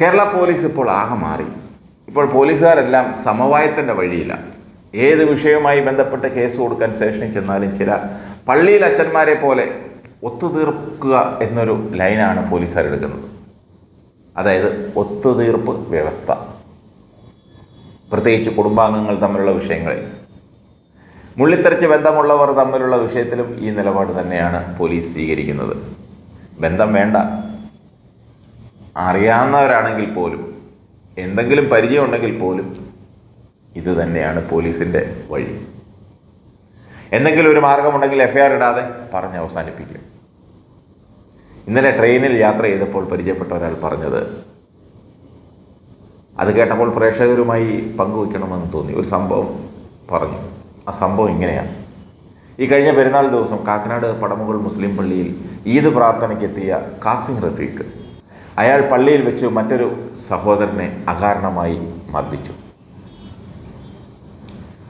Kerala police ഇപ്പോൾ ആകെ മാറി. ഇപ്പോൾ പോലീസുകാരെല്ലാം സമവായത്തിന്റെ വഴിയില്ല ഏത് വിഷയവുമായി ബന്ധപ്പെട്ട് കേസ് കൊടുക്കാൻ സ്റ്റേഷനിൽ ചെന്നാലും ചില പള്ളിയിൽ അച്ഛന്മാരെ പോലെ ഒത്തുതീർക്കുക എന്നൊരു ലൈനാണ് പോലീസുകാർ എടുക്കുന്നത്. അതായത് ഒത്തുതീർപ്പ് വ്യവസ്ഥ. പ്രത്യേകിച്ച് കുടുംബാംഗങ്ങൾ തമ്മിലുള്ള വിഷയങ്ങളിൽ. മുള്ളിത്തെറിച്ച് ബന്ധമുള്ളവർ തമ്മിലുള്ള വിഷയത്തിലും ഈ നിലപാട് തന്നെയാണ് പോലീസ് സ്വീകരിക്കുന്നത്. ബന്ധം വേണ്ട. അറിയാവുന്നവരാണെങ്കിൽ പോലും എന്തെങ്കിലും പരിചയമുണ്ടെങ്കിൽ പോലും ഇത് തന്നെയാണ് പോലീസിന്റെ വഴി. എന്തെങ്കിലും ഒരു മാർഗമുണ്ടെങ്കിൽ എഫ് ഐ ആർ ഇടാതെ പറഞ്ഞ് അവസാനിപ്പിക്കും ഇന്നലെ ട്രെയിനിൽ യാത്ര ചെയ്തപ്പോൾ പരിചയപ്പെട്ട ഒരാൾ പറഞ്ഞത് അത് കേട്ടപ്പോൾ പ്രേക്ഷകരുമായി പങ്കുവയ്ക്കണമെന്ന് തോന്നി. ഒരു സംഭവം പറഞ്ഞു. ആ സംഭവം ഇങ്ങനെയാണ്. ഈ കഴിഞ്ഞ പെരുന്നാൾ ദിവസം കാക്കനാട് പടമുകൾ മുസ്ലിം പള്ളിയിൽ ഈദ് പ്രാർത്ഥനയ്ക്കെത്തിയ കാസിം റഫീഖ് അയാൾ പള്ളിയിൽ വെച്ച് മറ്റൊരു സഹോദരനെ അകാരണമായി മർദ്ദിച്ചു.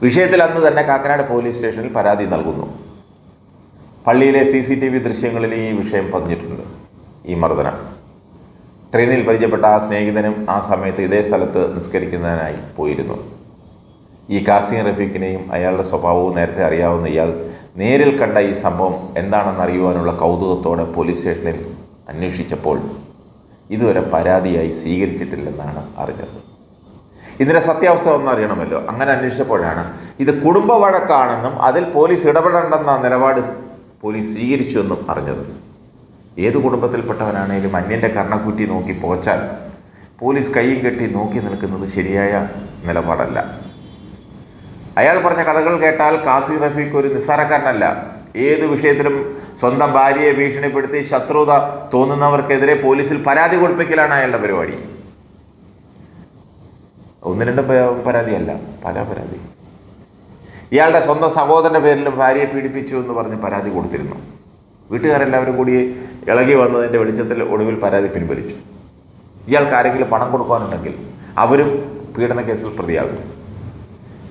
വിഷയത്തിൽ അന്ന് തന്നെ കാക്കനാട് പോലീസ് സ്റ്റേഷനിൽ പരാതി നൽകുന്നു. പള്ളിയിലെ സി സി ടി വി ദൃശ്യങ്ങളിൽ ഈ വിഷയം പതിഞ്ഞിട്ടുണ്ട്. ഈ മർദ്ദനം. ട്രെയിനിൽ പരിചയപ്പെട്ട ആ സ്നേഹിതനും ആ സമയത്ത് ഇതേ സ്ഥലത്ത് നിസ്കരിക്കുന്നതിനായി പോയിരുന്നു. ഈ കാസിം റഫീഖിനെയും അയാളുടെ സ്വഭാവവും നേരത്തെ അറിയാവുന്ന ഇയാൾ നേരിൽ കണ്ട ഈ സംഭവം എന്താണെന്ന് അറിയുവാനുള്ള കൗതുകത്തോടെ പോലീസ് സ്റ്റേഷനിൽ അന്വേഷിച്ചപ്പോൾ ഇതുവരെ പരാതിയായി സ്വീകരിച്ചിട്ടില്ലെന്നാണ് അറിഞ്ഞത്. ഇതിന്റെ സത്യാവസ്ഥ ഒന്ന് അറിയണമല്ലോ. അങ്ങനെ അന്വേഷിച്ചപ്പോഴാണ് ഇത് കുടുംബ വഴക്കാണെന്നും അതിൽ പോലീസ് ഇടപെടേണ്ടെന്ന നിലപാട് പോലീസ് സ്വീകരിച്ചു എന്നും അറിഞ്ഞത്. ഏത് കുടുംബത്തിൽപ്പെട്ടവനാണേലും അന്യന്റെ കർണക്കുറ്റി നോക്കി പോച്ചാൽ പോലീസ് കൈയും കെട്ടി നോക്കി നിൽക്കുന്നത് ശരിയായ നിലപാടല്ല. അയാൾ പറഞ്ഞ കഥകൾ കേട്ടാൽ കാസി റഫീഖ് ഒരു നിസ്സാരക്കാരനല്ല. ഏത് വിഷയത്തിലും സ്വന്തം ഭാര്യയെ ഭീഷണിപ്പെടുത്തി ശത്രുത തോന്നുന്നവർക്കെതിരെ പോലീസിൽ പരാതി കൊടുപ്പിക്കലാണ് അയാളുടെ പരിപാടി. ഒന്ന് രണ്ട് പരാതിയല്ല പല പരാതി. ഇയാളുടെ സ്വന്തം സഹോദരന്റെ പേരിലും ഭാര്യയെ പീഡിപ്പിച്ചു എന്ന് പറഞ്ഞ് പരാതി കൊടുത്തിരുന്നു. വീട്ടുകാരെല്ലാവരും കൂടി ഇളകി വന്നതിന്റെ വെളിച്ചത്തിൽ ഒടുവിൽ പരാതി പിൻവലിച്ചു. ഇയാൾക്ക് ആരെങ്കിലും പണം കൊടുക്കാനുണ്ടെങ്കിൽ അവരും പീഡന കേസിൽ പ്രതിയാകും.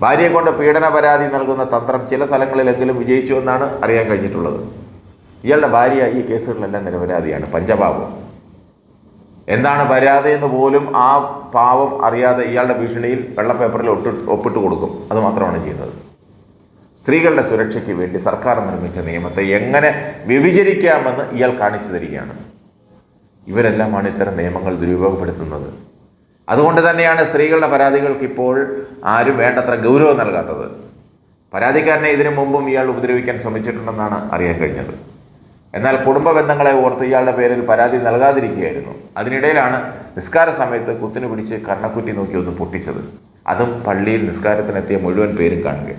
ഭാര്യയെ കൊണ്ട് പീഡന പരാതി നൽകുന്ന തന്ത്രം ചില സ്ഥലങ്ങളിലെങ്കിലും വിജയിച്ചു എന്നാണ് അറിയാൻ കഴിഞ്ഞിട്ടുള്ളത്. ഇയാളുടെ ഭാര്യ ഈ കേസുകളിലെല്ലാം നിരപരാധിയാണ് പഞ്ചപാപം എന്താണ് പരാതി എന്ന് പോലും ആ പാവം അറിയാതെ ഇയാളുടെ ഭീഷണിയിൽ വെള്ളപ്പേപ്പറിൽ ഒട്ടിട്ട് ഒട്ട് ഒപ്പിട്ട് കൊടുക്കും. അത് മാത്രമാണ് ചെയ്യുന്നത്. സ്ത്രീകളുടെ സുരക്ഷയ്ക്ക് വേണ്ടി സർക്കാർ നിർമ്മിച്ച നിയമത്തെ എങ്ങനെ വ്യഭിചരിക്കാമെന്ന് ഇയാൾ കാണിച്ചു തരികയാണ്. ഇവരെല്ലാമാണ് ഇത്തരം നിയമങ്ങൾ ദുരുപയോഗപ്പെടുത്തുന്നത്. അതുകൊണ്ട് തന്നെയാണ് സ്ത്രീകളുടെ പരാതികൾക്ക് ഇപ്പോൾ ആരും വേണ്ടത്ര ഗൗരവം നൽകാത്തത്. പരാതിക്കാരനെ ഇതിനു മുമ്പും ഇയാൾ ഉപദ്രവിക്കാൻ ശ്രമിച്ചിട്ടുണ്ടെന്നാണ് അറിയാൻ കഴിഞ്ഞത്. എന്നാൽ കുടുംബ ബന്ധങ്ങളെ ഓർത്ത് ഇയാളുടെ പേരിൽ പരാതി നൽകാതിരിക്കുകയായിരുന്നു. അതിനിടയിലാണ് നിസ്കാര സമയത്ത് കുത്തിനു പിടിച്ച് കർണക്കുറ്റി നോക്കി ഒന്ന് പൊട്ടിച്ചത്. അതും പള്ളിയിൽ നിസ്കാരത്തിനെത്തിയ മുഴുവൻ പേരും കാണുക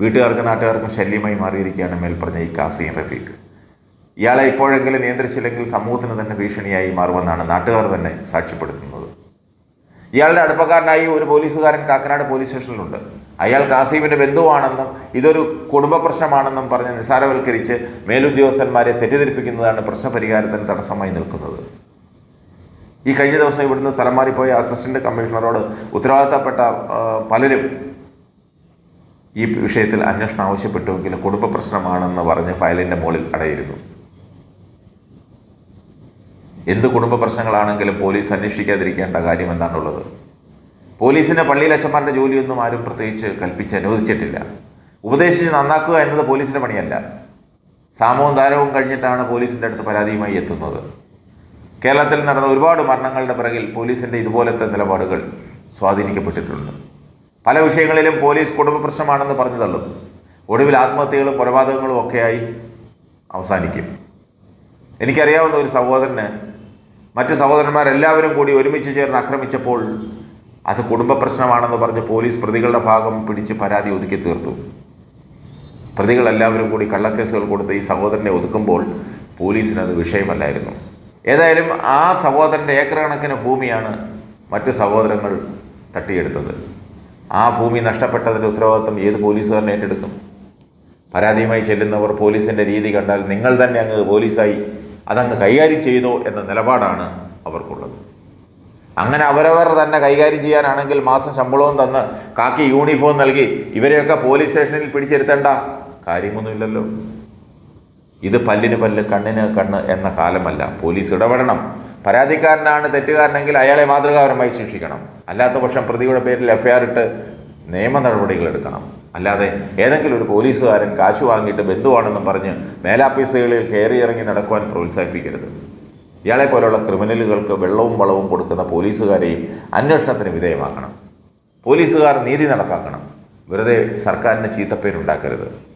വീട്ടുകാർക്കും നാട്ടുകാർക്കും ശല്യമായി മാറിയിരിക്കുകയാണ് മേൽപ്പറഞ്ഞ ഈ കാസിയും റഫീഖ്. ഇയാളെ ഇപ്പോഴെങ്കിലും നിയന്ത്രിച്ചില്ലെങ്കിൽ സമൂഹത്തിന് തന്നെ ഭീഷണിയായി മാറുമെന്നാണ് നാട്ടുകാർ തന്നെ സാക്ഷ്യപ്പെടുത്തുന്നത്. ഇയാളുടെ അടുപ്പക്കാരനായി ഒരു പോലീസുകാരൻ കാക്കനാട് പോലീസ് സ്റ്റേഷനിലുണ്ട്. അയാൾ കാസീമിന്റെ ബന്ധുവാണെന്നും ഇതൊരു കുടുംബ പ്രശ്നമാണെന്നും പറഞ്ഞ് നിസ്സാരവൽക്കരിച്ച് മേലുദ്യോഗസ്ഥന്മാരെ തെറ്റിദ്ധരിപ്പിക്കുന്നതാണ് പ്രശ്നപരിഹാരത്തിന് തടസ്സമായി നിൽക്കുന്നത്. ഈ കഴിഞ്ഞ ദിവസം ഇവിടുന്ന് സ്ഥലം മാറിപ്പോയ അസിസ്റ്റന്റ് കമ്മീഷണറോട് ഉത്തരവാദിത്തപ്പെട്ട പലരും ഈ വിഷയത്തിൽ അന്വേഷണം ആവശ്യപ്പെട്ടുവെങ്കിലും കുടുംബ പ്രശ്നമാണെന്ന് പറഞ്ഞ് ഫയലിന്റെ മുകളിൽ അടയിരുന്നു. എന്ത് കുടുംബ പ്രശ്നങ്ങളാണെങ്കിലും പോലീസ് അന്വേഷിക്കാതിരിക്കേണ്ട കാര്യം എന്താണുള്ളത്? പോലീസിന് പള്ളിയിൽ അച്ഛന്മാരുടെ ജോലിയൊന്നും ആരും പ്രത്യേകിച്ച് കൽപ്പിച്ച് അനുവദിച്ചിട്ടില്ല. ഉപദേശിച്ച് നന്നാക്കുക എന്നത് പോലീസിന്റെ പണിയല്ല. സാമവും ദാരവും കഴിഞ്ഞിട്ടാണ് പോലീസിന്റെ അടുത്ത് പരാതിയുമായി എത്തുന്നത്. കേരളത്തിൽ നടന്ന ഒരുപാട് മരണങ്ങളുടെ പിറകിൽ പോലീസിന്റെ ഇതുപോലത്തെ നിലപാടുകൾ സ്വാധീനിക്കപ്പെട്ടിട്ടുണ്ട്. പല വിഷയങ്ങളിലും പോലീസ് കുടുംബ പ്രശ്നമാണെന്ന് പറഞ്ഞു തള്ളും. ഒടുവിൽ ആത്മഹത്യകളും കൊലപാതകങ്ങളും ഒക്കെയായി അവസാനിക്കും. എനിക്കറിയാവുന്ന ഒരു സഹോദരന് മറ്റ് സഹോദരന്മാരെല്ലാവരും കൂടി ഒരുമിച്ച് ചേർന്ന് ആക്രമിച്ചപ്പോൾ അത് കുടുംബ പ്രശ്നമാണെന്ന് പറഞ്ഞ് പോലീസ് പ്രതികളുടെ ഭാഗം പിടിച്ച് പരാതി ഒതുക്കി തീർത്തു. പ്രതികളെല്ലാവരും കൂടി കള്ളക്കേസുകൾ കൊടുത്ത് ഈ സഹോദരനെ ഒതുക്കുമ്പോൾ പോലീസിന് അത് വിഷയമല്ലായിരുന്നു. ഏതായാലും ആ സഹോദരന്റെ ഏക്കർ കണക്കിന് ഭൂമിയാണ് മറ്റു സഹോദരങ്ങൾ തട്ടിയെടുത്തത്. ആ ഭൂമി നഷ്ടപ്പെട്ടതിന്റെ ഉത്തരവാദിത്വം ഏത് പോലീസുകാരനെ ഏറ്റെടുക്കും? പരാതിയുമായി ചെല്ലുന്നവർ പോലീസിന്റെ രീതി കണ്ടാൽ നിങ്ങൾ തന്നെ അങ്ങ് പോലീസായി അതങ്ങ് കൈകാര്യം ചെയ്തോ എന്ന നിലപാടാണ് അവർക്കുള്ളത്. അങ്ങനെ അവരവർ തന്നെ കൈകാര്യം ചെയ്യാനാണെങ്കിൽ മാസം ശമ്പളവും തന്ന് കാക്കി യൂണിഫോം നൽകി ഇവരെയൊക്കെ പോലീസ് സ്റ്റേഷനിൽ പിടിച്ചിരുത്തേണ്ട കാര്യമൊന്നുമില്ലല്ലോ. ഇത് പല്ലിന് പല്ല് കണ്ണിന് കണ്ണ് എന്ന കാലമല്ല. പോലീസ് ഇടപെടണം. പരാതിക്കാരനാണ് തെറ്റുകാരനെങ്കിൽ അയാളെ മാതൃകാപരമായി ശിക്ഷിക്കണം. അല്ലാത്ത പക്ഷം പ്രതിയുടെ പേരിൽ എഫ്ഐആർ ഇട്ട് നിയമ നടപടികൾ എടുക്കണം. അല്ലാതെ ഏതെങ്കിലും ഒരു പോലീസുകാരൻ കാശ് വാങ്ങിയിട്ട് ബന്ധുവാണെന്നും പറഞ്ഞ് മേലാപ്പീസുകളിൽ കയറി ഇറങ്ങി നടക്കുവാൻ പ്രോത്സാഹിപ്പിക്കരുത്. ഇയാളെ പോലുള്ള ക്രിമിനലുകൾക്ക് വെള്ളവും വളവും കൊടുക്കുന്ന പോലീസുകാരെയും അന്വേഷണത്തിന് വിധേയമാക്കണം. പോലീസുകാർ നീതി നടപ്പാക്കണം. വെറുതെ സർക്കാരിന് ചീത്തപ്പേരുണ്ടാക്കരുത്.